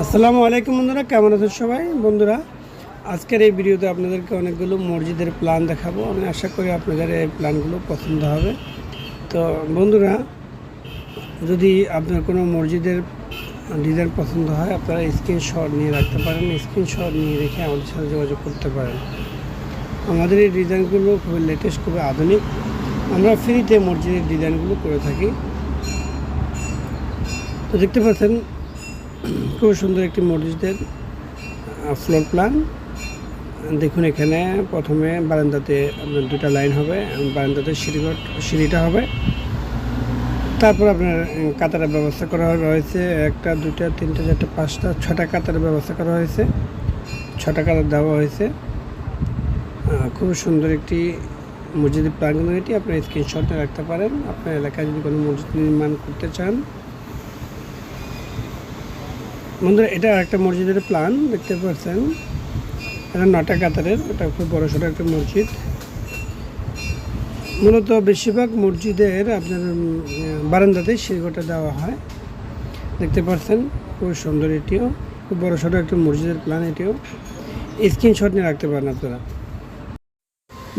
আসসালামু আলাইকুম বন্ধুরা, কেমন আছেন সবাই? বন্ধুরা, আজকের এই ভিডিওতে আপনাদেরকে অনেকগুলো মসজিদের প্ল্যান দেখাবো। আমি আশা করি আপনাদের এই প্ল্যানগুলো পছন্দ হবে। তো বন্ধুরা, যদি আপনার কোনো মসজিদের ডিজাইন পছন্দ হয়, আপনারা স্ক্রিনশট নিয়ে রাখতে পারেন। স্ক্রিনশট নিয়ে রেখে আমাদের সাথে যোগাযোগ করতে পারেন। আমাদের এই ডিজাইনগুলো খুবই লেটেস্ট খুবই আধুনিক। আমরা ফ্রিতে মসজিদের ডিজাইনগুলো করে থাকি। তো দেখতে পাচ্ছেন খুব সুন্দর একটি মসজিদের ফ্লোর প্ল্যান দেখুন এখানে প্রথমে বারান্দাতে আপনার দুটা লাইন হবে বারান্দাতে সিঁড়িঘর, সিঁড়িটা হবে। তারপর আপনার কাতারের ব্যবস্থা করা রয়েছে। একটা, দুটা, তিনটা, চারটা, পাঁচটা, ছটা কাতারের ব্যবস্থা করা হয়েছে। ছটা কাতার দেওয়া হয়েছে। খুব সুন্দর একটি মসজিদের প্ল্যান এটি। আপনার স্ক্রিনশটে রাখতে পারেন। আপনার এলাকায় যদি কোনো মসজিদ নির্মাণ করতে চান বন্ধুরা, এটা একটা মসজিদের প্ল্যান দেখতে পাচ্ছেন। এটা নটা কাতারের এটা খুব বড় সড়ো একটা মসজিদ। মূলত বেশিরভাগ মসজিদের আপনার বারান্দাতে সিঁড়িঘরটা দেওয়া হয়। দেখতে পাচ্ছেন খুব সুন্দর এটিও, খুব বড় সড়ো একটা মসজিদের প্ল্যান এটিও। স্ক্রিনশট নিয়ে রাখতে পারেন আপনারা।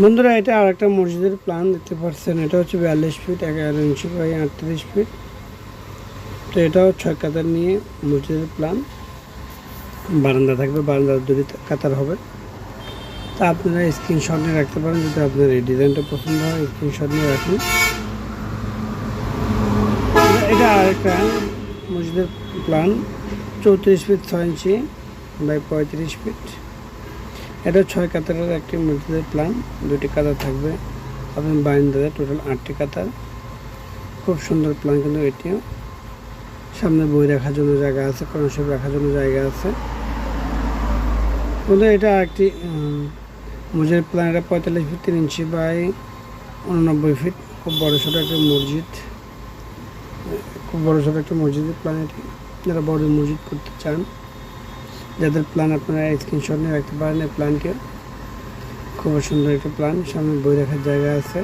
বন্ধুরা, এটা আর একটা মসজিদের প্ল্যান দেখতে পাচ্ছেন, এটা হচ্ছে বিয়াল্লিশ ফিট এগারো ইঞ্চি বাই আটত্রিশ ফিট তো এটাও ছয় কাতার নিয়ে মসজিদের প্ল্যান বারান্দা থাকবে, বারান্দার দুটি কাতার হবে। তা আপনারা স্ক্রিনশট নিয়ে রাখতে পারেন, যদি আপনার এই ডিজাইনটা পছন্দ হয় স্ক্রিনশট নিয়ে রাখুন। এটা আরেকটা মসজিদের প্ল্যান চৌত্রিশ ফিট ছয় ইঞ্চি বাই পঁয়ত্রিশ ফিট এটা ছয় কাতারের একটি মসজিদের প্ল্যান দুটি কাতার থাকবে। আপনার বারান্দাতে টোটাল আটটি কাতার। খুব সুন্দর প্ল্যান কিন্তু এটিও। সামনে বই রাখার জন্য জায়গা আছে কোরআন রাখার জন্য জায়গা আছে। বন্ধু, এটা একটি মসজিদের প্ল্যান এটা পঁয়তাল্লিশ ফিট তিন ইঞ্চি বাই উননব্বই ফিট খুব বড় ছোটো একটা মসজিদ। খুব বড় ছোটো একটা মসজিদের প্ল্যান এটি। যারা বড় মসজিদ করতে চান, যাদের প্ল্যান আপনারা স্ক্রিনশট নিয়ে রাখতে পারেন এই প্ল্যানটিও খুব সুন্দর একটা প্ল্যান সামনে বই রাখার জায়গা আছে।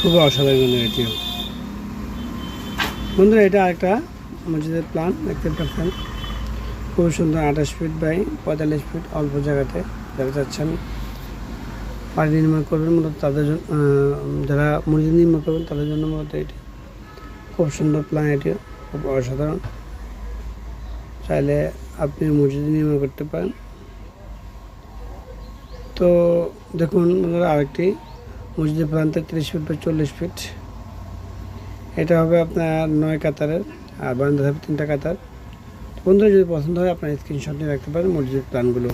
খুব অসাধারণ এটিও বন্ধুরা, এটা একটা মসজিদের প্ল্যান দেখতে পাচ্ছেন। খুব সুন্দর আঠাশ ফিট বাই পঁয়তাল্লিশ ফিট অল্প জায়গাতে যারা চাচ্ছেন বাড়ি নির্মাণ করবেন মূলত তাদের জন্য যারা মসজিদ নির্মাণ করবেন, তাদের জন্য মূলত এটি। খুব সুন্দর প্ল্যান এটি, খুব অসাধারণ। চাইলে আপনি মসজিদ নির্মাণ করতে পারেন। তো দেখুন আরেকটি মসজিদের প্ল্যান তেত্রিশ ফিট বা চল্লিশ ফিট এটা হবে আপনার নয় কাতারের, আর বারান্দা থাকবে তিনটা কাতার। বন্ধুরা, যদি পছন্দ হয়, আপনার স্ক্রিনশট নিয়ে রাখতে পারেন, মসজিদের প্ল্যানগুলো।